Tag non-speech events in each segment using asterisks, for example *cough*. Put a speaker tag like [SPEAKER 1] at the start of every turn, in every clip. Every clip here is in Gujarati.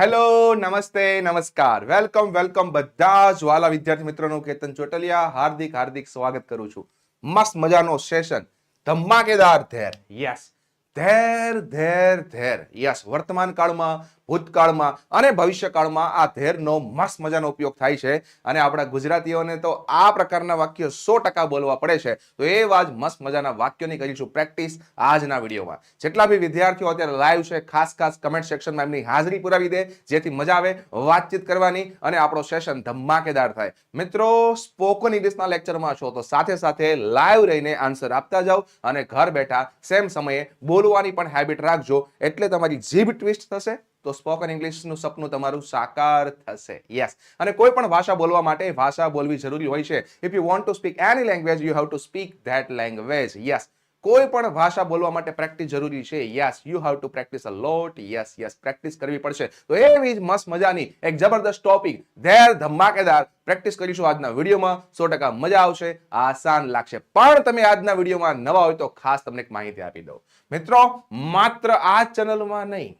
[SPEAKER 1] હેલો, નમસ્તે, નમસ્કાર. વેલકમ વેલકમ બધા જ વાલા વિદ્યાર્થી મિત્રોનું કેતન ચોટલિયા. હાર્દિક હાર્દિક સ્વાગત કરું છું. મસ્ત મજાનો સેશન ધમાકેદાર there. Yes there there there. Yes વર્તમાન કાળમાં ભૂતકાળમાં અને ભવિષ્યકાળમાં આ ધેરનો મસ્ત મજાનો ઉપયોગ થાય છે. અને આપણા ગુજરાતીઓને તો આ પ્રકારના વાક્યો સો ટકા બોલવા પડે છે. તો એવા જ મસ્ત મજાના વાક્યોની કરીશું પ્રેક્ટિસ આજના વિડીયોમાં. જેટલા બી વિદ્યાર્થીઓ અત્યારે લાઈવ છે, ખાસ ખાસ કમેન્ટ સેક્શનમાં એમની હાજરી પુરાવી દે, જેથી મજા આવે, વાતચીત કરવાની અને આપણો સેશન ધમાકેદાર થાય. મિત્રો, સ્પોકન ઇંગ્લિશના લેક્ચરમાં છો તો સાથે સાથે લાઈવ રહીને આન્સર આપતા જાઓ અને ઘર બેઠા સેમ સમયે બોલવાની પણ હેબિટ રાખજો. એટલે તમારી જીભ ટ્વિસ્ટ થશે. તો સ્પોકન ઇંગ્લિશનું સપનું તમારું સાકાર થશે. યસ અને કોઈ પણ ભાષા બોલવા માટે ભાષા બોલવી જરૂરી હોય છે. If you want to speak any language you have to speak that language yes કોઈ પણ ભાષા બોલવા માટે પ્રેક્ટિસ જરૂરી છે. Yes you have to practice a lot yes yes practice કરવી પડશે. તો એવી જ મસ્ત મજાની એક જબરદસ્ત ટોપિક ધેર ધમાકેદાર પ્રેક્ટિસ કરીશું આજના વિડીયોમાં. સો ટકા મજા આવશે. આસાન લાગશે. પણ તમે આજના વિડીયોમાં નવા હોય તો ખાસ તમને એક માહિતી આપી દઉં. મિત્રો, માત્ર આ ચેનલમાં નહીં.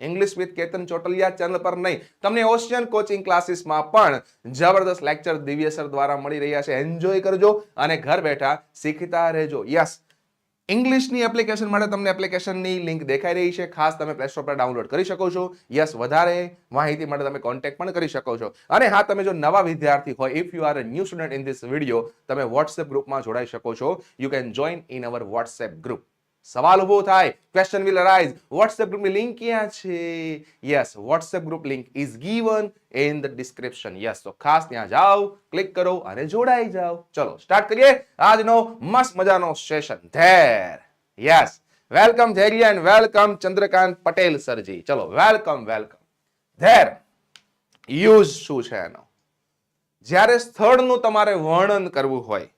[SPEAKER 1] English with Ketan Chotaliya channel પર નહીં. તમને ઓશિયન કોચિંગ ક્લાસીસમાં પણ જબરદસ્ત લેક્ચર દિવ્ય સર દ્વારા મળી રહ્યા છે. એન્જોય કરજો અને ઘર બેઠા શીખતા રહેજો. યસ ઇંગ્લિશની એપ્લિકેશન માટે તમને એપ્લિકેશનની લિંક દેખાઈ રહી છે. ખાસ તમે પ્લે પર ડાઉનલોડ કરી શકો છો. યસ વધારે માહિતી માટે તમે કોન્ટેક્ટ પણ કરી શકો છો. અને હા, તમે જો નવા વિદ્યાર્થી હોય if you are a new student in this video તમે વોટ્સએપ ગ્રુપમાં જોડાઈ શકો છો. You can join in our WhatsApp group સવાલ ઊભો થાય. ક્વેશ્ચન વિલ અરાઇઝ વોટ્સએપ ગ્રુપની લિંક ક્યાં છે? Yes WhatsApp group link is given in the description yes તો ખાસ ત્યાં જાઓ ક્લિક કરો અને જોડાઈ જાઓ. ચલો સ્ટાર્ટ કરીએ. આજનો મસ્ત મજાનો session there. Yes welcome Dhairya welcome Chandrakant Patel સરજી. ચલો વેલકમ વેલકમ ધેર. યુઝ શું છે એનો? જ્યારે સ્થળનું તમારે વર્ણન કરવું હોય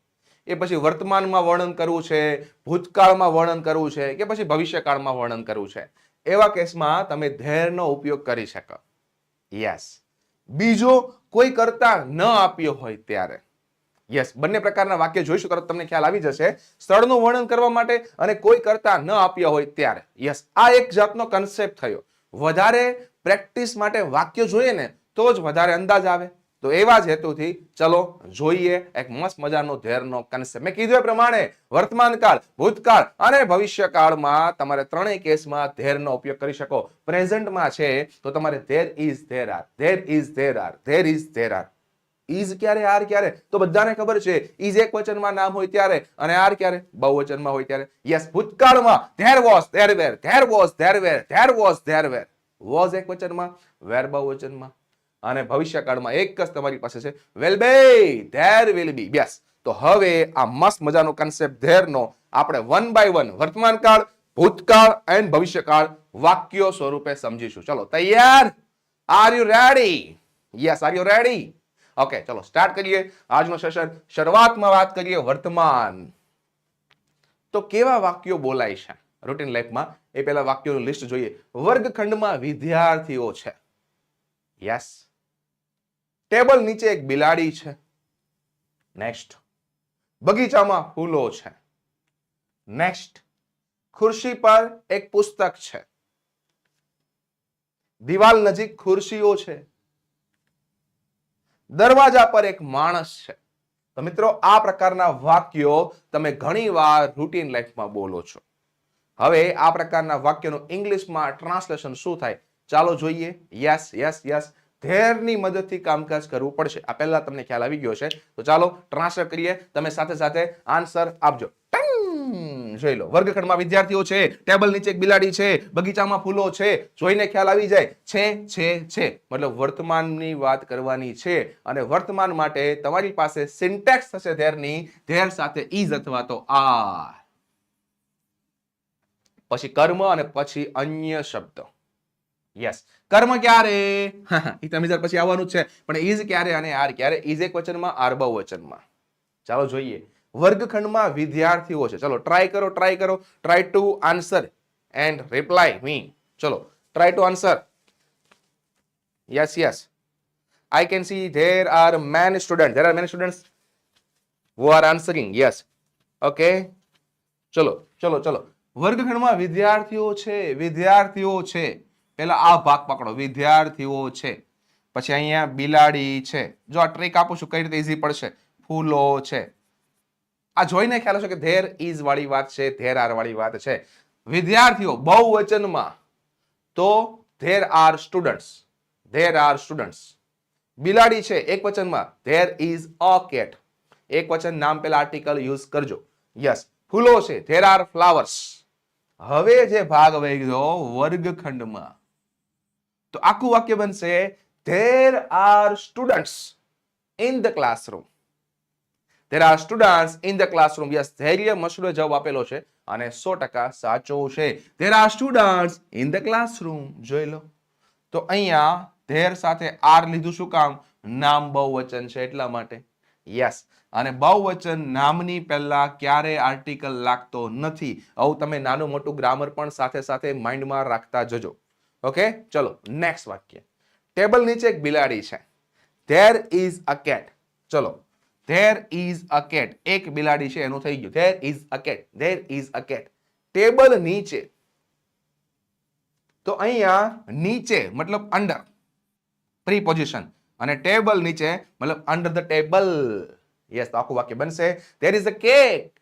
[SPEAKER 1] એ પછી વર્તમાનમાં વર્ણન કરવું છે, ભૂતકાળમાં વર્ણન કરવું છે કે પછી ભવિષ્યકાળમાં વર્ણન કરવું છે? એવા કેસમાં તમે ધેરનો ઉપયોગ કરી શકો. યસ. બીજો કોઈ કરતા ન આપ્યો હોય ત્યારે. યસ, બંને પ્રકારના વાક્ય જોઈશું, તરત તમને ખ્યાલ આવી જશે. સ્થળનું વર્ણન કરવા માટે અને કોઈ કરતા ન આપ્યો હોય ત્યારે. યસ, આ એક જાતનો કન્સેપ્ટ થયો. વધારે પ્રેક્ટિસ માટે વાક્ય જોઈએ ને, તો જ વધારે અંદાજ આવે. તો એવા જ હેતુથી ચલો જોઈએ એક મસ્ત મજાનો ધેરનો કન્સેપ્ટ મેં કીધું એ પ્રમાણે વર્તમાનકાળ ભૂતકાળ અને ભવિષ્યકાળમાં તમારે ત્રણેય કેસમાં ધેરનો ઉપયોગ કરી શકો. પ્રેઝન્ટમાં છે તો તમારે there is there are there is there are there is there are. Is ક્યારે, આર ક્યારે? તો બધાને ખબર છે ઇઝ એક વચનમાં નામ હોય ત્યારે અને આર ક્યારે? બહુવચનમાં હોય ત્યારે. યસ ભૂતકાળમાં there was there were there was there were there was there were. Was એક વચનમાં, વેર બહુવચનમાં. અને ભવિષ્યકાળમાં એક જ તમારી પાસે છે. વેલ બે ધેર વિલ બી યસ તો હવે આ મસ્ત મજાનો કન્સેપ્ટ ધેરનો આપણે વન બાય વન વર્તમાન કાળ ભૂતકાળ એન્ડ ભવિષ્યકાળ વાક્યો સ્વરૂપે સમજીશું. ચલો, તૈયાર? Are you ready yes are you ready okay ચલો સ્ટાર્ટ કરીએ. આજનો સેશન શરૂઆતમાં વાત કરીએ વર્તમાન. તો કેવા વાક્યો બોલાય છે? રૂટીન લાઈફમાં એ પહેલા વાક્યોનું લિસ્ટ જોઈએ. વર્ગખંડમાં વિદ્યાર્થીઓ છે. યસ ટેબલ નીચે એક બિલાડી છે. નેક્સ્ટ બગીચામાં ફૂલો છે. નેક્સ્ટ ખુરશી પર એક પુસ્તક છે. દિવાલ નજીક ખુરશીઓ છે. દરવાજા પર એક માણસ છે. તો મિત્રો, આ પ્રકારના વાક્યો તમે ઘણીવાર રૂટીન લાઈફમાં બોલો છો. હવે આ પ્રકારના વાક્યનું ઇંગ્લિશમાં ટ્રાન્સલેશન શું થાય? ચાલો જોઈએ. યસ યસ યસ ધેરની મદદથી કામકાજ કરવું પડશે. આ પહેલા તમને ખ્યાલ આવી ગયો છે તો ચાલો ટ્રાન્સફર કરીએ. તમે સાથે સાથે આન્સર આપજો. જોઈ લો. વર્ગખંડમાં વિદ્યાર્થીઓ છે. ટેબલ નીચે એક બિલાડી છે. બગીચામાં ફૂલો છે. જોઈને ખ્યાલ આવી જાય. છે છે છે. મતલબ વર્તમાનની વાત કરવાની છે. અને વર્તમાન માટે તમારી પાસે સિન્ટેક્સ થશે ધેરની ધેર સાથે ઇઝ અથવા તો આ પછી કર્મ અને પછી અન્ય શબ્દ. યસ કર્મ ક્યારે? *laughs* એ તમે જરા પછી આવવાનું છે. પણ ઇઝ ક્યારે અને આર ક્યારે? ઇઝ એક વચનમાં, આર બહુ વચનમાં. ચાલો જોઈએ. વર્ગખંડમાં વિદ્યાર્થીઓ છે. ચલો ટ્રાય કરો ટ્રાય કરો. Try to answer and reply me ચલો try to answer yes yes I can see there are men student there are men student who are answering yes okay ચલો ચલો ચલો. વર્ગખંડમાં વિદ્યાર્થીઓ છે. વિદ્યાર્થીઓ છે. પેલા આ ભાગ પકડો. વિદ્યાર્થીઓ છે. પછી અહીંયા બિલાડી છે. જો આ ટ્રીક આપું છું, કઈ રીતે ઈઝી પડશે? ફૂલો છે. આ જોઈને ખ્યાલ હશે કે ધેર ઇઝ વાળી વાત છે ધેર આર વાળી વાત છે. વિદ્યાર્થીઓ, બહુવચનમાં તો there are students there are students બિલાડી છે, એક વચનમાં ધેર ઇઝ અ કેટ એક વચન નામ પેલા આર્ટિકલ યુઝ કરજો. યસ ફૂલો છે ધેર આર ફ્લાવર્સ હવે જે ભાગ વહી ગયો વર્ગખંડમાં. તો આખું વાક્ય બનશે there are students in the classroom there are students in the classroom yes Dhairya મશરૂએ જવાબ આપેલો છે અને સો ટકા સાચો છે. There are students in the classroom જોઈ લો. તો અહીંયા ધેર સાથે આર લીધું શું કામ? નામ બહુવચન છે એટલા માટે. યસ અને બહુવચન નામની પહેલા ક્યારે આર્ટિકલ લાગતો નથી? આવું તમે નાનું મોટું ગ્રામર પણ સાથે સાથે માઇન્ડમાં રાખતા જજો. ઓકે ચલો નેક્સ્ટ વાક્ય ટેબલ નીચે એક બિલાડી છે ધેર ઇઝ અ કેટ ચલો ધેર ઇઝ અ કેટ એક બિલાડી છે એનું થઈ ગયું there is a cat there is a cat table નીચે તો અહીંયા નીચે મતલબ અંડર પ્રીપોઝિશન અને ટેબલ નીચે, મતલબ અંડર ધ ટેબલ યસ તો આખું વાક્ય બનશે. There is a cat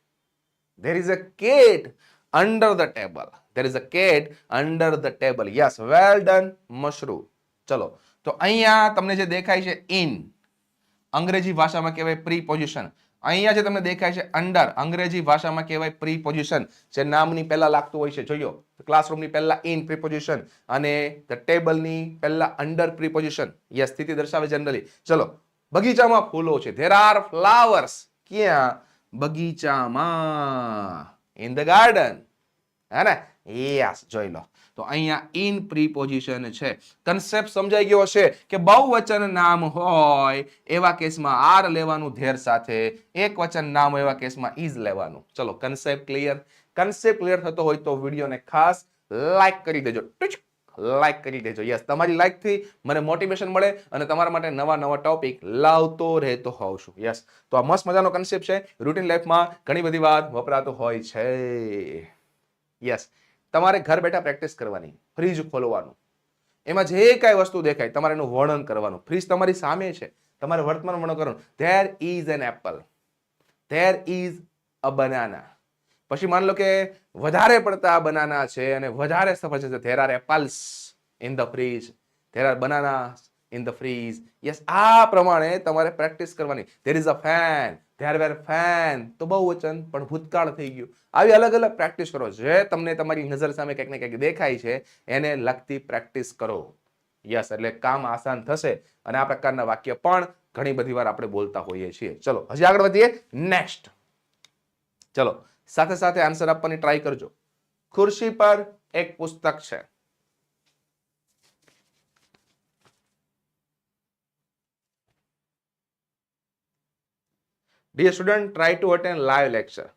[SPEAKER 1] there is a cat under the table there is a cat under the table yes well done Mashru ચલો, તો અહીંયા તમને જે દેખાય છે ઇન અંગ્રેજી ભાષામાં કહેવાય પ્રી પોઝિશન અહીંયા જે તમને દેખાય છે અંડર અંગ્રેજી ભાષામાં કહેવાય પ્રી પોઝિશન જે નામની પહેલા લાગતું હોય છે, જોયો? ક્લાસરૂમની પહેલા ઇન પ્રીપોઝિશન અને ધ ટેબલની પહેલા અંડર પ્રીપોઝિશન યસ સ્થિતિ દર્શાવે જનરલી ચલો, બગીચામાં ફૂલો છે. ધેર આર ફ્લાવર્સ ક્યાં? બગીચામાં. ઇન ધ ગાર્ડન હે ને? યસ, જોઈ લો. તો અહીંયા ઇન પ્રીપોઝિશન છે. કન્સેપ્ટ સમજાઈ ગયો હશે કે બહુવચન નામ હોય એવા કેસમાં આર લેવાનું ધેર સાથે એક વચન નામ એવા કેસમાં ઇઝ લેવાનું. ચલો કન્સેપ્ટ ક્લિયર કન્સેપ્ટ ક્લિયર થતો હોય તો વિડીયોને ખાસ લાઈક કરી દેજો. લાઈક કરી દેજો. યસ તમારી લાઈકથી મને મોટિવેશન મળે અને તમારા માટે નવા નવા ટોપિક લાવતો રહેતો હોઉં છું. યસ તો આ મસ્ત મજાનો કન્સેપ્ટ છે. રૂટીન લાઈફમાં ઘણી બધી વાર વપરાતો હોય છે. યસ તમારે ઘર બેઠા પ્રેક્ટિસ કરવાની ફ્રીજ ખોલવાનું. એમાં જે કાંઈ વસ્તુ દેખાય, તમારે એનું વર્ણન કરવાનું. ફ્રીજ તમારી સામે છે, તમારે વર્તમાન વર્ણન કરવાનું. There is an apple there is a banana પછી માન લો કે વધારે પડતા બનાના છે અને વધારે સફર છે there are apples in the fridge there are banana in the fridge yes આ પ્રમાણે તમારે પ્રેક્ટિસ કરવાની. There is a fan there were fan તો બહુ વચન, પણ ભૂતકાળ થઈ ગયું. આવી અલગ અલગ પ્રેક્ટિસ કરો. જે તમને તમારી નજર સામે કંઈક ને કંઈક દેખાય છે, એને લગતી પ્રેક્ટિસ કરો. યસ એટલે કામ આસાન થશે. અને આ પ્રકારના વાક્ય પણ ઘણી બધી વાર આપણે બોલતા હોઈએ છીએ. ચલો, હજી આગળ વધીએ. નેક્સ્ટ ચલો, સાથે સાથે આન્સર આપવાની ટ્રાય કરજો. ખુરશી પર એક પુસ્તક છે. Dear student, try to attend live lecture.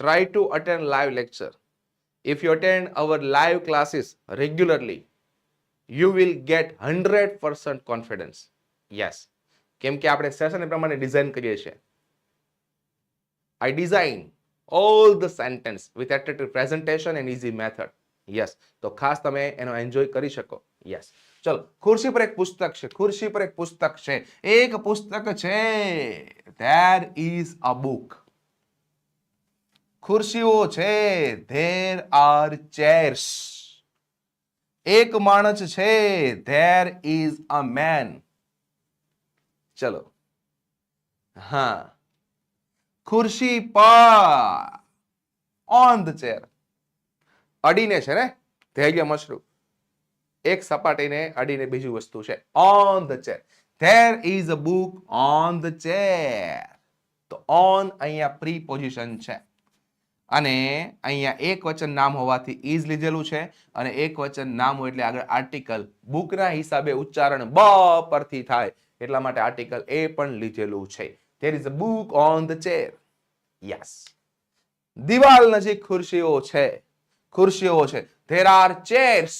[SPEAKER 1] Try to attend live lecture. If you attend our live classes regularly, you will get 100% confidence. Yes. કેમ કે આપણે સેશન પ્રમાણે ડિઝાઇન કરીએ છીએ I design all the sentence with attractive presentation and easy method. Yes તો ખાસ તમે એનો એન્જોય કરી શકો યસ ચલો, ખુરશી પર એક પુસ્તક છે, ખુરશી પર એક પુસ્તક છે. એક પુસ્તક છે ધેર ઇઝ અ બુક ખુરશીઓ છે ધેર આર ચેર્સ એક માણસ છે ધેર ઇઝ અ મેન ચલો. હા. ખુરશી પર. ઓન ધ ચેર અડીને છે ને ધૈર્ય મશરૂ એક સપાટીને અડીને બીજી વસ્તુ છે. On the chair there is a book on the chair તો ઓન અહીંયા પ્રી પોઝિશન છે. અને અહીંયા એક વચન નામ હોવાથી ઇઝ લીધેલું છે અને એક વચન નામ હોય એટલે આગળ આર્ટિકલ બુકના હિસાબે ઉચ્ચારણ બ પરથી થાય. એટલા માટે આર્ટિકલ એ પણ લીધેલું છે. There is a book on the chair yes દિવાલ નજીક ખુરશીઓ છે. ખુરશીઓ છે. ધેર આર ચેર્સ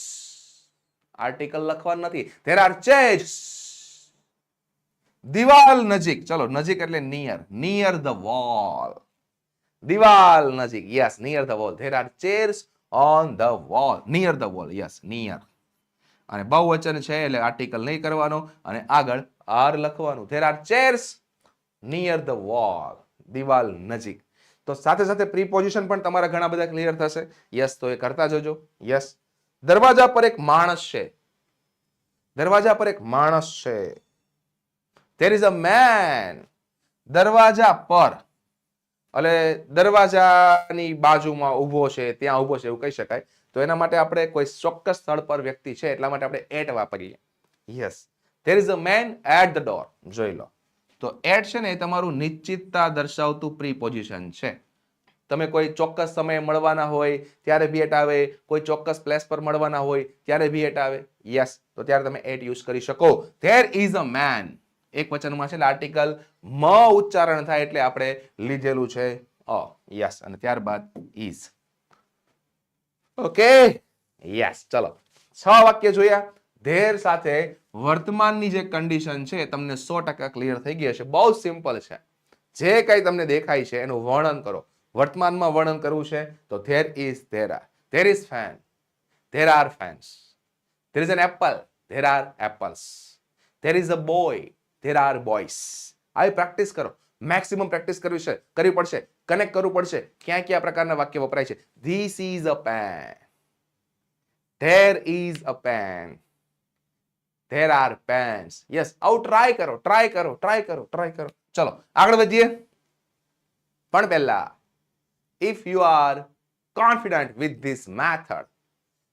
[SPEAKER 1] આર્ટિકલ લખવાનું નથી. ધેર આર ચેર્સ દિવાલ નજીક. ચલો, નજીક એટલે નિયર નિયર ધ વોલ દિવાલ નજીક. Yes near the wall there are chairs on the wall near the wall yes near અને બહુવચન છે એટલે આર્ટિકલ નહીં કરવાનો અને આગળ આર લખવાનું. There are chairs near the wall દિવાલ નજીક. તો સાથે સાથે પ્રીપોઝિશન પણ તમારા ઘણા બધા ક્લિયર થશે. યસ તો એ કરતા જજો. યસ દરવાજા પર એક માણસ છે. દરવાજા પર એક માણસ છે. ધેર ઇઝ અ મેન દરવાજા પર. એટલે દરવાજાની બાજુમાં ઊભો છે, ત્યાં ઊભો છે, એવું કહી શકાય. તો એના માટે આપણે કોઈ ચોક્કસ સ્થળ પર વ્યક્તિ છે, એટલા માટે આપણે એટ વાપરીએ. Yes there is a man at the door જોઈ લો. તો એટ છે ને એ તમારું નિશ્ચિતતા દર્શાવતું પ્રીપોઝિશન છે. તમે કોઈ ચોક્કસ સમયે મળવાના હોય, ત્યારે બી એટ આવે, કોઈ ચોક્કસ પ્લેસ પર મળવાના હોય, ત્યારે બી એટ આવે. યસ તો ત્યારે તમે એટ યુઝ કરી શકો. ધેર ઇઝ અ મેન એક વચનમાં છે આર્ટિકલ મ ઉચ્ચારણ થાય એટલે આપણે લીધેલું છે. અ યસ અને ત્યારબાદ ઇઝ ઓકે યસ ચલો. છ વાક્ય જોયા. ધેર સાથે વર્તમાનની જે કન્ડિશન છે તમને સો ટકા ક્લિયર થઈ ગઈ હશે. બહુ સિમ્પલ છે. જે કંઈ તમને દેખાય છે, એનું વર્ણન કરો. વર્તમાનમાં વર્ણન કરવું છે, તો there is there are there is fan there are fans there is an apple there are apples there is a boy there are boys આવી પ્રેક્ટિસ કરો. મેક્સિમમ પ્રેક્ટિસ કરવી છે, કરવી પડશે. કનેક્ટ કરવું પડશે. ક્યાં ક્યાં પ્રકારના વાક્ય વપરાય છે? This is a pen there is a pen there are pens yes આવું ટ્રાય કરો ટ્રાય કરો ટ્રાય કરો ટ્રાય કરો. ચલો, આગળ વધીએ. પણ પહેલા if you are confident with this method.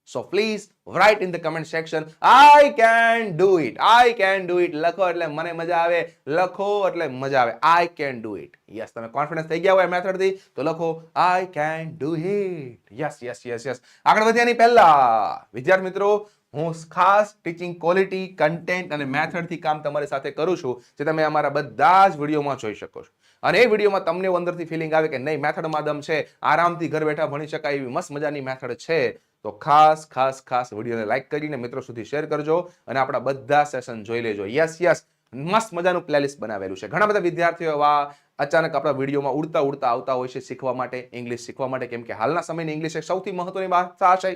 [SPEAKER 1] So please write in the comment section, i can do it, i can do it. લખો એટલે મને મજા આવે, લખો એટલે મજા આવે. I can do it. Yes તમે કોન્ફિડન્સ થઈ ગયા હોય મેથડથી, તો લખો, i can do it. Yes yes yes yes આગળ વધ્યાની પહેલા. વિદ્યાર્થી મિત્રો, હું ખાસ ટીચિંગ ક્વોલિટી કન્ટેન્ટ અને મેથડથી કામ તમારી સાથે કરું છું, જે તમે અમારા બધા જ વિડીયોમાં જોઈ શકો છો. અને એ વિડીયોમાં તમને અંદરથી ફિલિંગ આવે કે નહીં મેથડમાં દમ છે, આરામથી ઘર બેઠા ભણી શકાય એવી મસ્ત મજાની મેથડ છે, તો ખાસ ખાસ ખાસ વિડીયોને લાઇક કરીને મિત્રો સુધી શેર કરજો અને આપણા બધા સેશન જોઈ લેજો. યસ યસ મસ્ત મજાનું પ્લેલિસ્ટ બનાવેલું છે. ઘણા બધા વિદ્યાર્થીઓ એવા અચાનક આપણા વિડીયોમાં ઉડતા ઉડતા આવતા હોય છે શીખવા માટે ઇંગ્લિશ શીખવા માટે, કેમ કે હાલના સમયની ઇંગ્લિશ એક સૌથી મહત્વની ભાષા છે.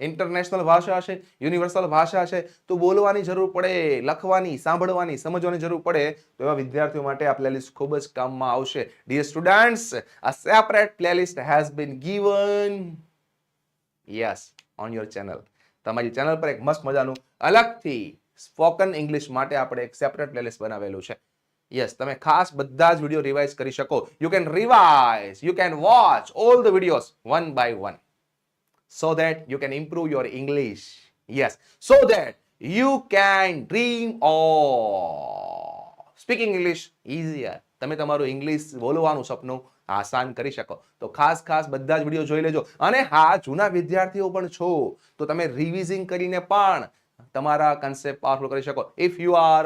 [SPEAKER 1] ઇન્ટરનેશનલ ભાષા છે યુનિવર્સલ ભાષા છે તો બોલવાની જરૂર પડે, લખવાની, સાંભળવાની, સમજવાની જરૂર પડે, તો એવા વિદ્યાર્થીઓ માટે આ પ્લેલિસ્ટ ખૂબ જ કામમાં આવશે. ડિયર સ્ટુડન્ટ્સ આ separate playlist has been given yes on your channel તમારી ચેનલ પર એક મસ્ત મજાનું, અલગથી સ્પોકન ઇંગ્લિશ માટે આપણે એક સેપરેટ પ્લેલિસ્ટ બનાવેલું છે. યસ તમે ખાસ બધા જ વીડિયો રિવાઇઝ કરી શકો. You can revise you can watch all the videos one by one so that you can improve your English. Yes, so that you can dream of speaking English easier. તમે તમારું ઇંગ્લિશ બોલવાનું સપનું આસાન કરી શકો તો ખાસ ખાસ બધા જ વીડિયો જોઈ લેજો અને હા જૂના વિદ્યાર્થીઓ પણ છો તો તમે રિવિઝિંગ કરીને પણ તમારા કન્સેપ્ટ પાવરફુલ કરી શકો if you are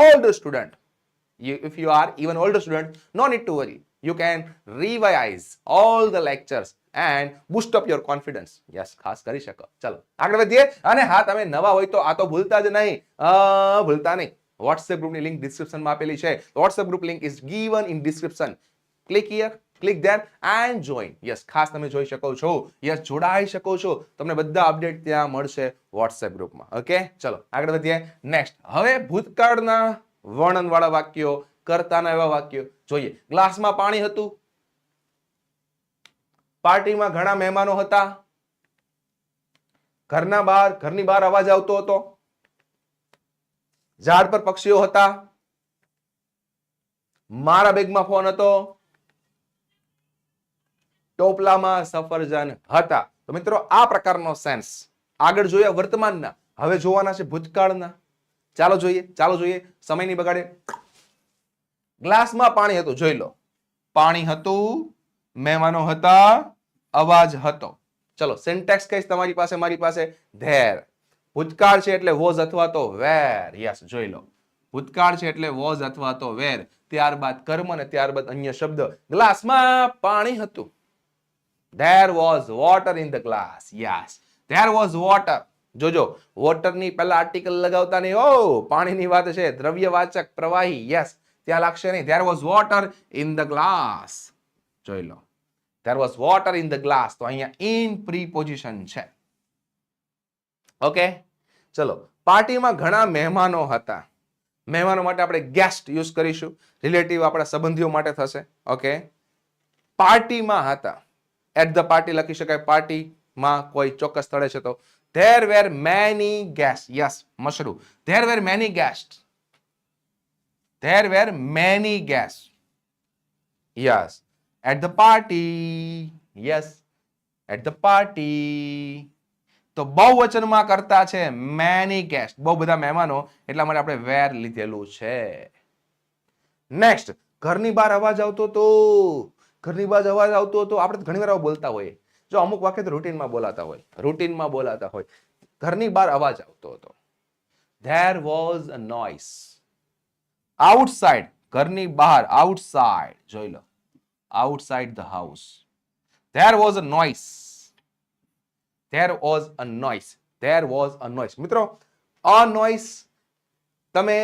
[SPEAKER 1] old student you, if you are even older student, no need to worry. You can revise all the lectures boost up your confidence yes ખાસ કરી શકો. ચલો, આગળ વધીએ. અને હા, તમે નવા હોય તો આ તો ભૂલતા જ નહીં. ભૂલતા નહીં. વોટ્સએપ ગ્રુપની લિંક ડિસ્ક્રિપ્શનમાં આપેલી છે. WhatsApp group link is given in description click here click there and join yes ખાસ તમે જોઈ શકો છો. યસ જોડાઈ શકો છો. તમને બધા અપડેટ ત્યાં મળશે વોટ્સએપ ગ્રુપમાં ઓકે ચલો, આગળ વધીએ. નેક્સ્ટ હવે ભૂતકાળના વર્ણનવાળા વાક્યો, કરતાના એવા વાક્યો. જોઈએ. ગ્લાસમાં પાણી હતું. પાર્ટીમાં ઘણા મહેમાનો હતા. ઘરના બહાર, ઘરની બહાર અવાજ આવતો હતો. ઝાડ પર પક્ષીઓ હતા. મારા બેગમાં ફોન હતો. ટોપલામાં સફરજન હતા. તો મિત્રો, આ પ્રકારનો સેન્સ. આગળ જોયા વર્તમાનના. હવે જોવાના છે ભૂતકાળના. ચાલો જોઈએ ચાલો જોઈએ. સમય નહીં બગાડે. ગ્લાસમાં પાણી હતું, જોઈ લો. પાણી હતું, મહેમાનો હતા. અવાજ હતો. ચલો સિન્ટેક્સ કહીશ તમારી પાસે, મારી પાસે ધેર. ભૂતકાળ છે એટલે વોઝ અથવા તો વેર. યસ, જોઈ લો. ભૂતકાળ છે એટલે વોઝ અથવા તો વેર. ત્યારબાદ કર્મ અને ત્યારબાદ અન્ય શબ્દ. ગ્લાસમાં પાણી હતું. There was water in the glass. Yes. There was water. જોજો, વોટરની પહેલા આર્ટિકલ લગાવતા નહીં. ઓ, પાણીની વાત છે. દ્રવ્યવાચક પ્રવાહી. યસ. ત્યાં લાગશે નહીં. There was water in the glass. જોઈ લો. There was water in the glass. તો અહીંયા in preposition છે. ઓકે ચલો. પાર્ટીમાં ઘણા મહેમાનો હતા. મહેમાનો માટે આપણે ગેસ્ટ યુઝ કરીશું. રિલેટિવ આપણા સંબંધીઓ માટે થશે. ઓકે પાર્ટીમાં હતા. એટ ધ પાર્ટી લખી શકાય પાર્ટીમાં કોઈ ચોક્કસ સ્થળે છે તો. There were many guest yes Mashru. There were many guest there were many guests yes at the party yes at the party તો બહુવચનમાં કરતા છે મેની ગેસ્ટ બહુ બધા મહેમાનો એટલા માટે આપણે વેર લીધેલું છે. નેક્સ્ટ ઘરની બહાર અવાજ આવતો તો ઘરની બહાર અવાજ આવતો તો આપણે ઘણી વાર બોલતા હોઈએ. જો અમુક વાક્ય તો રૂટીનમાં બોલાતા હોય. રૂટીનમાં બોલાતા હોય. ઘરની બહાર અવાજ આવતો હતો. There was a noise outside ઘરની બહાર. આઉટસાઇડ જોઈ લો. Outside the house there was a noise there was a noise. There was a noise. મિત્રો અ નોઇસ તમે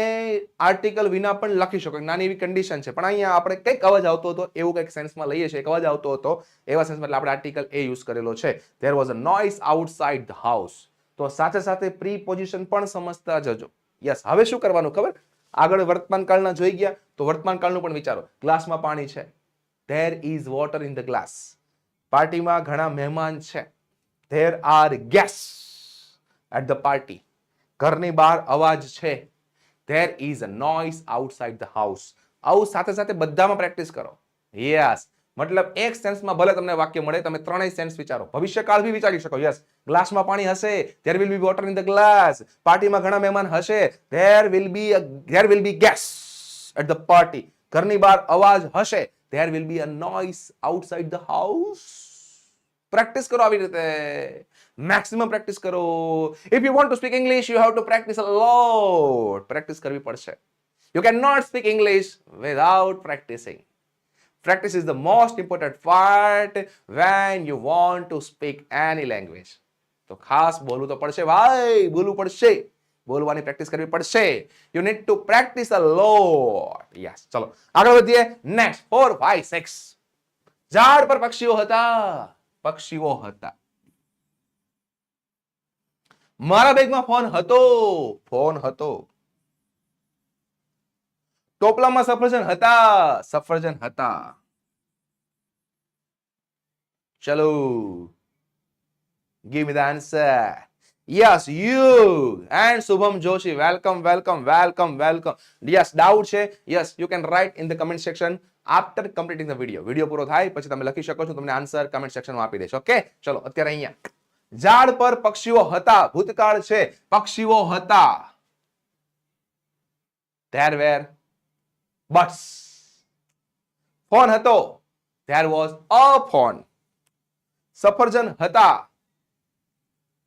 [SPEAKER 1] આર્ટિકલ વિના પણ લખી શકો. નાની એવી કન્ડિશન છે. પણ અહીંયા આપણે કંઈક અવાજ આવતો હતો, એવું કંઈક સેન્સમાં લઈએ છીએ. એક અવાજ આવતો હતો, એવા સેન્સમાં એટલે આપણે આર્ટિકલ એ યુઝ કરેલો છે. There was a noise outside the house તો સાથે સાથે પ્રી પોઝિશન પણ સમજતા જજો. યસ હવે શું કરવાનું ખબર? આગળ વર્તમાન કાળના જોઈ ગયા, તો વર્તમાન કાળનું પણ વિચારો. ગ્લાસમાં પાણી છે. There is water in the glass પાર્ટીમાં ઘણા મહેમાન છે. There are guests at the party ઘરની બહાર અવાજ છે. There is a noise outside the house આવું સાથે સાથે બધામાં પ્રેક્ટિસ કરો. યસ મતલબ એક સેન્સમાં ભલે તમને વાક્ય મળે, તમે ત્રણેય સેન્સ વિચારો. ભવિષ્યકાળ બી વિચારી શકો. યસ ગ્લાસમાં પાણી હશે. There will be water in the glass પાર્ટીમાં ઘણા મહેમાન હશે. There will be there will be guests at the party ઘરની બહાર અવાજ હશે. There will be a noise outside the house practice કરો આવી રીતે મેક્સિમમ પ્રેક્ટિસ કરો if you want to speak English you have to practice a lot practice કરવી પડશે you can not speak English without practicing practice is the most important part when you want to speak any language. તો ખાસ બોલવું તો પડશે ભાઈ બોલવું પડશે બોલવાની પ્રેક્ટિસ કરવી પડશે. You need to practice a lot yes ચલો. આગળ વધીએ. નેક્સ્ટ ફોર ફાઈવ સિક્સ ઝાડ પર પક્ષીઓ હતા. પક્ષીઓ હતા. મારા બેગમાં ફોન હતો. ફોન હતો. ટોપલામાં સફરજન હતા. સફરજન હતા. ચલો. Give me the answer. Yes you and subham joshi welcome welcome welcome welcome yes doubt છે yes you can write in the comment section after completing the video video પૂરો થાય પછી તમે લખી શકો છો તમને આન્સર કમેન્ટ સેક્શનમાં આપી દઈશ ઓકે ચલો અત્યારે અહીંયા ઝાડ પર પક્ષીઓ હતા ભૂતકાળ છે પક્ષીઓ હતા there were બટ્સ ફોન હતો ધેર વોઝ અ ફોન સફરજન હતા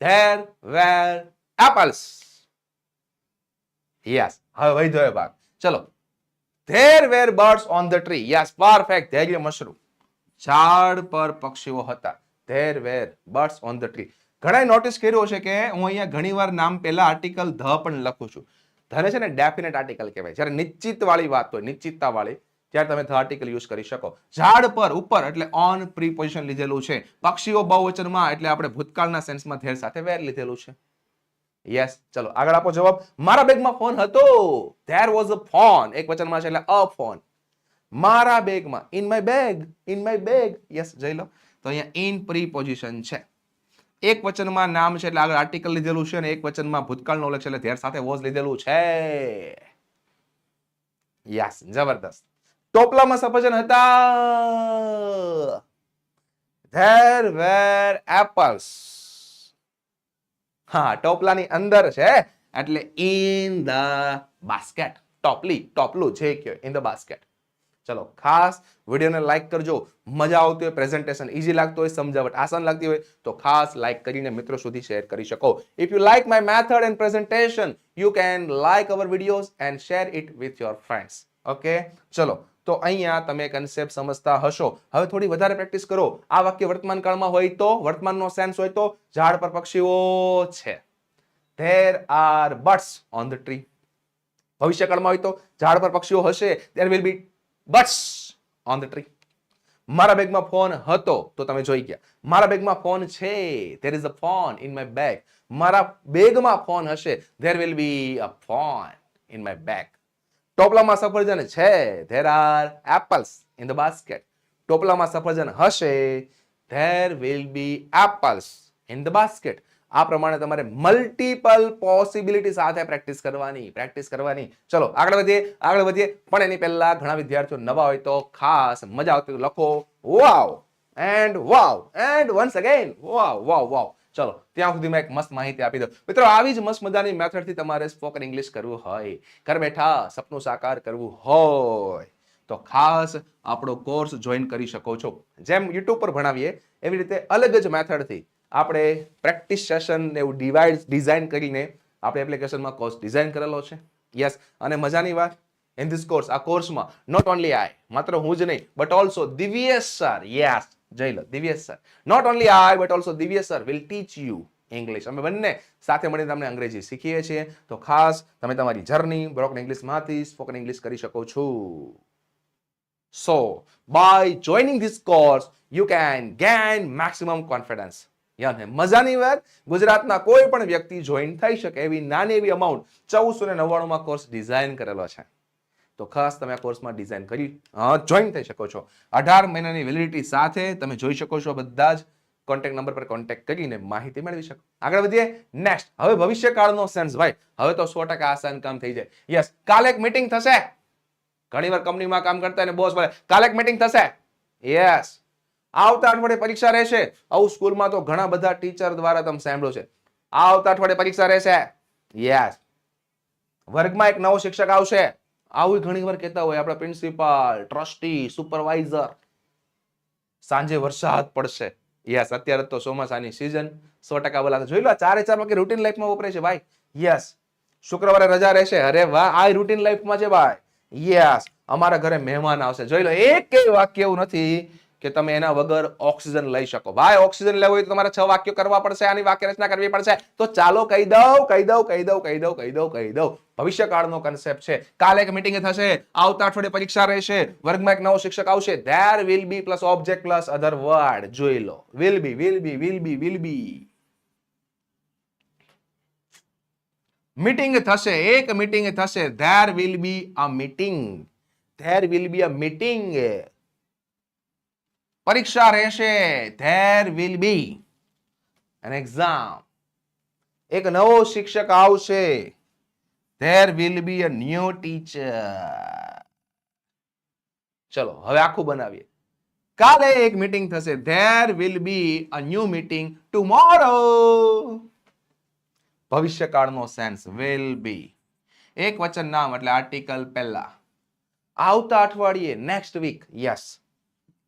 [SPEAKER 1] ધેર વેર એપલ્સ. યસ હવે વૈધો એ ભાગ. ચલો. There were birds on the tree yes perfect Dhairya Mashru ઝાડ પર પક્ષીઓ હતા. There were birds on the tree ઘણાએ notice કર્યો છે કે હું અહીંયા ઘણીવાર નામ પહેલા આર્ટિકલ ધ પણ લખું છું. ધને છે ને ડેફિનેટ આર્ટિકલ કહેવાય. જ્યારે નિશ્ચિત વાળી વાત હોય નિશ્ચિતતા વાળી ત્યારે તમે ધ આર્ટિકલ યુઝ કરી શકો. ઝાડ પર, ઉપર, એટલે ઓન પ્રીપોઝિશન લીધેલું છે. પક્ષીઓ બહુવચનમાં, એટલે આપણે ભૂતકાળના સેન્સમાં ધેર સાથે વેર લીધેલું છે. યસ ચલો, આગળ આપો જવાબ. મારા બેગમાં ફોન હતો. ધેર વોઝ અ ફોન એક વચનમાં છે, એટલે અ ફોન મારા બેગમાં. In my bag in my bag yes જઈ લો. તો અહીંયા ઇન પ્રી પોઝિશન છે. એક વચનમાં નામ છે, એટલે આગળ આર્ટિકલ લીધેલું છે, અને એક વચનમાં ભૂતકાળનો ઉલ્લેખ છે એટલે ધેર સાથે વોઝ લીધેલું છે. યસ જબરદસ્ત. ટોપલામાં સફરજન હતા. There were apples. હા, ટોપલાની અંદર છે. એટલે ઇન ધ બાસ્કેટ. ટોપલી, ટોપલું જે કયો, ઇન ધ બાસ્કેટ. ચલો, ખાસ વિડીયોને લાઈક કરજો. મજા આવતી હોય, પ્રેઝન્ટેશન ઇઝી લાગતું હોય, સમજાવટ આસાન લાગતી હોય, તો ખાસ લાઈક કરીને મિત્રો સુધી શેર કરી શકો. If you like my method and presentation you can like our videos and share it with your friends okay ચલો તો અહીંયા તમે કન્સેપ્ટ સમજતા હશો. હવે થોડી વધારે પ્રેક્ટિસ કરો. આ વાક્ય વર્તમાન કાળમાં હોય તો, વર્તમાનનો સેન્સ હોય તો, ઝાડ પર પક્ષીઓ છે. There are birds on the tree ભવિષ્યકાળમાં હોય તો, ઝાડ પર પક્ષીઓ હશે. There will be birds on the tree મારા બેગમાં ફોન હતો, તો તમે જોઈ ગયા. મારા બેગમાં ફોન છે. There is a phone in my bag મારા બેગમાં ફોન હશે. There will be a phone in my bag. ટોપલામાં સફરજન છે. There are apples in the basket ટોપલામાં સફરજન હશે. There will be apples in the basket આ પ્રમાણે તમારે મલ્ટિપલ પોસિબિલિટી સાથે પ્રેક્ટિસ કરવાની પ્રેક્ટિસ કરવાની. ચલો, આગળ વધીએ આગળ વધીએ. પણ એની પહેલા ઘણા વિદ્યાર્થીઓ નવા હોય તો ખાસ મજા આવતી લખો. Wow and wow and once again wow wow wow ચલો, ત્યાં સુધીમાં એક મસ્ત માહિતી આપી દઉં. મિત્રો, આવી જ મસ્ત મજાની મેથડથી તમારે સ્પોકન ઇંગ્લિશ કરવું હોય, ઘર બેઠા સપનું સાકાર કરવું હોય, તો ખાસ આપણો કોર્સ જોઈન કરી શકો છો. જેમ યુટ્યુબ પર ભણાવીએ, એવી રીતે અલગ જ મેથડથી આપણે પ્રેક્ટિસ સેશન એવું ડિવાઇડ ડિઝાઇન કરીને આપણે એપ્લિકેશનમાં કોર્સ ડિઝાઇન કરેલો છે. યસ અને મજાની વાત ઇન ધીસ કોર્સ આ કોર્સમાં નોટ ઓનલી આઈ માત્ર હું જ નહીં but also Divyesh sir yes જઈ લો Divyesh sir. Not only I but also Divyesh sir will teach you English અમે બંને સાથે મળીને તમને અંગ્રેજી શીખીએ છીએ. તો ખાસ તમે તમારી જર્ની બ્રોકન ઇંગ્લિશમાંથી સ્પોકન ઇંગ્લિશ કરી શકો છો. So by joining this course you can gain maximum confidence યાને મજાની વાત. ગુજરાતના કોઈ પણ વ્યક્તિ જોઈન થઈ શકે એવી નાની એવી અમાઉન્ટ ચૌદસો ને નવ્વાણુંમાં કોર્સ ડિઝાઇન કરેલો છે. તો ખાસ તમે આ કોર્સમાં ડિઝાઇન કરી જોઈન થઈ શકો છો. અઢાર મહિનાની વેલિડિટી સાથે તમે જોઈ શકો છો બધા જ કોન્ટેક્ટ નંબર પર કોન્ટેક્ટ કરીને માહિતી મેળવી શકો. આગળ વધીએ નેક્સ્ટ હવે ભવિષ્યકાળનો સેન્સ ભાઈ. હવે તો સો ટકા આસાન કામ થઈ જાય. યસ કાલે એક મીટિંગ થશે. ઘણીવાર કંપનીમાં કામ કરતા અને બોસ બોલે, કાલે એક મિટિંગ થશે. યસ આવતા અઠવાડિયે પરીક્ષા રહેશે. આવું સ્કૂલમાં તો ઘણા બધા ટીચર દ્વારા તમે સાંભળ્યો છે. આવતા અઠવાડિયે પરીક્ષા રહેશે. યસ વર્ગમાં એક નવો શિક્ષક આવશે. આવું ઘણી વાર કહેતા હોય આપણા પ્રિન્સિપાલ, ટ્રસ્ટી, સુપરવાઇઝર. સાંજે વરસાદ પડશે. યસ, અત્યારે તો ચોમાસાની સિઝન સો ટકા બોલા જોઈ લો ચારે ચાર વાગે રૂટીન લાઈફમાં વપરાય છે ભાઈ. યસ, શુક્રવારે રજા રહેશે. અરે વાહ, આ રૂટીન લાઈફમાં છે ભાઈ. યસ, અમારા ઘરે મહેમાન આવશે. જોઈ લો, એક વાક્ય એવું નથી. કે તમે એના વગર ઓક્સિજન લઈ શકો. ભાઈ, ઓક્સિજન લેવું હોય તો તમારે છ વાક્યો કરવા પડશે, આની વાક્ય રચના કરવી પડશે. તો ચાલો કહી દઉં કહી દઉં કહી દઉં કહી દઉં કહી દઉં કહી દઉં. ભવિષ્યકાળનો કન્સેપ્ટ છે. કાલે એક મીટિંગ થશે, આવતા અઠવાડિયે પરીક્ષા રહેશે. વર્ગમાં એક નવો શિક્ષક આવશે. There will be plus object plus other word જોઈ લો. Will be will be will be will be meeting થશે, એક મીટિંગ થશે. There will be a meeting there will be a meeting પરીક્ષા રહેશે. There will be an exam એક નવો શિક્ષક આવશે. There will be a new teacher ચલો, હવે આખું બનાવીએ. કાલે એક મીટિંગ થશે. There will be a new meeting tomorrow ભવિષ્યકાળનો sense will be એક વચન નામ એટલે આર્ટિકલ પહેલા. આવતા અઠવાડિયે next week yes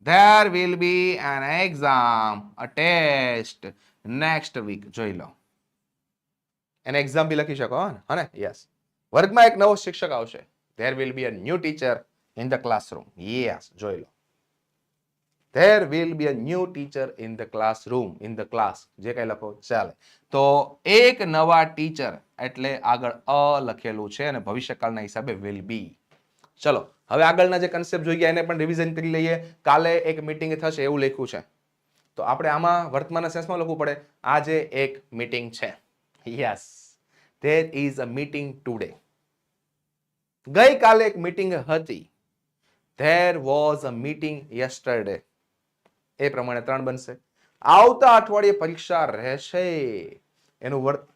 [SPEAKER 1] there will be an exam a test next week જોઈ લો એને એક્ઝામ બી લખી શકો હે ને યસ વર્ગમાં એક નવો શિક્ષક આવશે there will be a new teacher in the classroom yes જોઈ લો there will be a new teacher in the classroom in the class જે કઈ લખો ચાલે તો એક નવા ટીચર એટલે આગળ અ લખેલું છે અને ભવિષ્યકાળના હિસાબે will be ચલો, હવે આગળના જે કન્સેપ્ટ જોઈ ગયા એને પણ રિવિઝન કરી લઈએ. કાલે એક મિટિંગ થશે એવું લખ્યું છે. તો આપણે આમાં વર્તમાન સેન્સમાં લખવું પડે. આજે એક મીટિંગ છે. Yes there is a meeting today ગઈકાલે એક મીટિંગ હતી. There was a meeting yesterday એ પ્રમાણે ત્રણ બનશે. આવતા અઠવાડિયે પરીક્ષા રહેશે. એનું વર્ત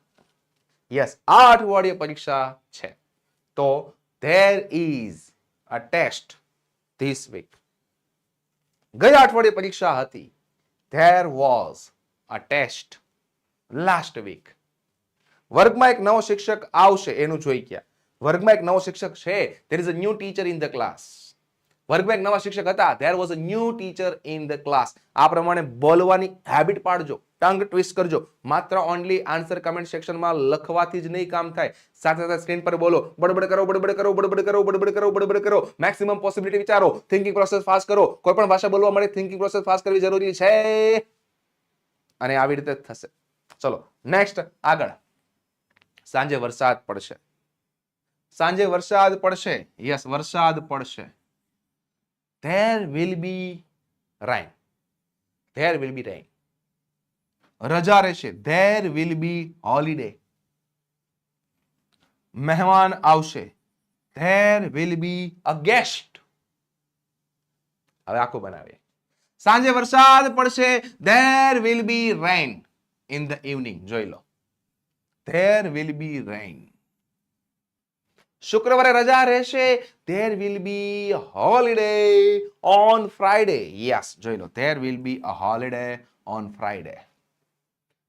[SPEAKER 1] યસ આ અઠવાડિયે પરીક્ષા છે. તો there is a test this week ગયા અઠવાડિયે પરીક્ષા હતી. There was a test last week વર્ગમાં એક નવો શિક્ષક આવશે, એનું જોઈ ગયા. વર્ગમાં એક નવો શિક્ષક છે. There is a new teacher in the class વર્ગમાં એક નવા શિક્ષક હતા. There was a new teacher in the class આ પ્રમાણે બોલવાની હેબિટ પાડજો. ટંગ ટ્વિસ્ટ કરજો. માત્ર ઓનલી આન્સર કમેન્ટ સેક્શનમાં લખવાથી જ નહીં કામ થાય. સાથે સાથે સ્ક્રીન પર બોલો. બડબડ કરો બડબડ કરો બડબડ કરો બડબડ કરો બડબડ કરો. મેક્સિમમ પોસિબિલિટી વિચારો. થિંકિંગ પ્રોસેસ ફાસ્ટ કરો. કોઈ પણ ભાષા બોલવા માટે થિંકિંગ પ્રોસેસ ફાસ્ટ કરવી જરૂરી છે. અને આવી રીતે થશે. ચલો નેક્સ્ટ આગળ. સાંજે વરસાદ પડશે. સાંજે વરસાદ પડશે. યસ વરસાદ પડશે. There will be rain there will be rain. રજા રહેશે there will be holiday મહેમાન આવશે there will be a guest હવે આખું બનાવીએ સાંજે વરસાદ પડશે there will be rain in the evening જોઈ લો there will be rain શુક્રવારે રજા રહેશે will be a holiday on friday yes જોઈ લો there will be a holiday on friday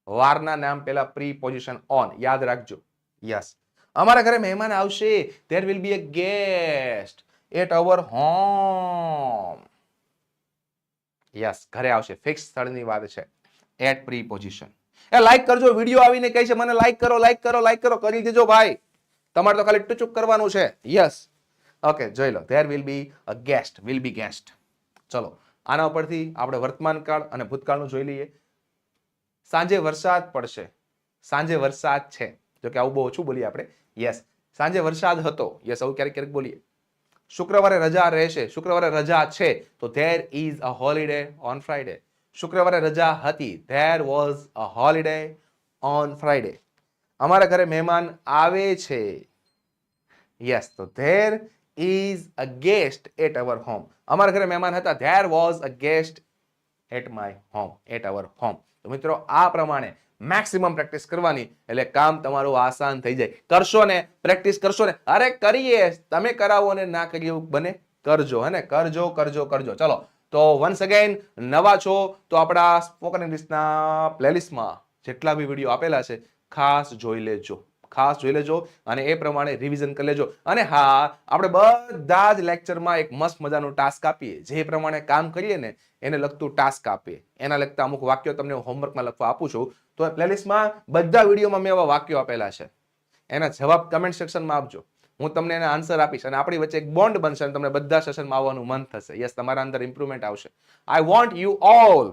[SPEAKER 1] વારના નામ પહેલા પ્રી પોઝિશન ઓન યાદ રાખજો. યસ અમારા ઘરે મહેમાન આવશે. There will be a guest at our home yes ઘરે આવશે. ફિક્સ સ્થળની વાત છે. એટ પ્રી પોઝિશન એ લાઈક કરજો. વીડિયો આવીને કહે છે, મને લાઈક કરો લાઈક કરો લાઈક કરો. કરી દેજો ભાઈ. તમારે તો ખાલી ટુચુક કરવાનું છે. યસ ઓકે જોઈ લો. There will be a guest will be guest ચલો. આના ઉપરથી આપણે વર્તમાન કાળ અને ભૂતકાળનું જોઈ લઈએ. સાંજે વરસાદ પડશે. સાંજે વરસાદ છે. જો કે આવું બહુ ઓછું બોલીએ આપણે. યસ સાંજે વરસાદ હતો. યસ આવું ક્યારેક ક્યારેક બોલીએ. શુક્રવારે રજા રહેશે. શુક્રવારે રજા છે. તો there is a holiday on Friday શુક્રવારે રજા હતી. There was a holiday on Friday અમારા ઘરે મહેમાન આવે છે. યસ તો there is a guest at our home અમારા ઘરે મહેમાન હતા. There was a guest at my home at our home તો મિત્રો, આ પ્રમાણે મેક્સિમમ પ્રેક્ટિસ કરવાની, એટલે કામ તમારું આસાન થઈ જાય. કરશો ને પ્રેક્ટિસ કરશો ને, અરે કરીએ, તમે કરાવો ને ના કરીએ એવું બને, કરજો, હે ને? કરજો કરજો કરજો. ચલો, તો વન્સ અગેન નવા છો, તો આપણા સ્પોકન ઇંગ્લિશના પ્લેલિસ્ટમાં જેટલા બી વીડિયો આપેલા છે, ખાસ જોઈ લેજો. ખાસ જોઈ લેજો અને એ પ્રમાણે રિવિઝન કરી લેજો. અને હા, આપણે બધા જ લેક્ચરમાં એક મસ્ત મજાનું ટાસ્ક આપીએ. જે પ્રમાણે કામ કરીએ ને, એને લગતું ટાસ્ક આપીએ. એના લગતા અમુક વાક્યો તમને હોમવર્કમાં લખવા આપું છું. તો પ્લેલિસ્ટમાં બધા વિડીયોમાં મેં એવા વાક્યો આપેલા છે. એના જવાબ કમેન્ટ સેક્શનમાં આપજો. હું તમને એના આન્સર આપીશ અને આપણી વચ્ચે એક બોન્ડ બનશે અને તમને બધા સેશનમાં આવવાનું મન થશે. યસ તમારા અંદર ઇમ્પ્રુવમેન્ટ આવશે. I want you all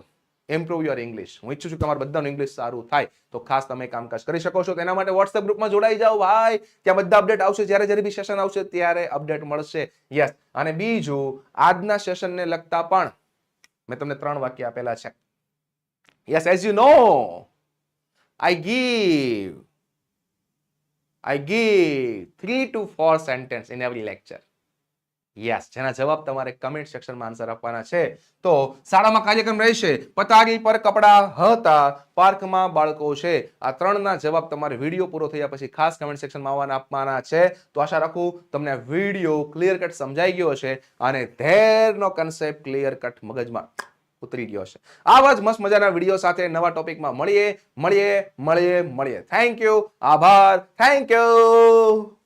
[SPEAKER 1] improve your English હું ઈચ્છું છું કે તમારું બધાનું ઇંગ્લિશ સારું થાય. તો ખાસ તમે કામકાજ કરી શકો છો. તેના માટે વોટ્સએપ ગ્રુપમાં જોડાઈ જાઓ ભાઈ. ત્યાં બધા અપડેટ આવશે. જ્યારે જ્યારે બી સેશન આવશે, ત્યારે અપડેટ મળશે. યસ અને બીજું, આજના સેશનને લગતા પણ મેં તમને ત્રણ વાક્ય આપેલા છે. Yes as you know I give I give three two four sentence in every lecture yes જેના જવાબ તમારે કમેન્ટ સેક્શનમાં આન્સર આપવાના છે. તો શાળામાં કાર્યક્રમ રહેશે. પતાગી પર કપડા હતા. પાર્કમાં બાળકો છે. આ ત્રણના જવાબ તમારે વીડિયો પૂરો થયા પછી ખાસ કમેન્ટ સેક્શનમાં આવવાના આપવાના છે. તો આશા રાખું તમને વીડિયો ક્લિયર કટ સમજાઈ ગયો છે અને ધેરનો કન્સેપ્ટ ક્લિયર કટ મગજમાં ઉતરી ગયો છે આવા જ મસ્ત મજાના વીડિયો સાથે નવા ટોપિકમાં મળીએ મળીએ મળીએ મળીએ. થેન્ક યુ આભાર. Thank you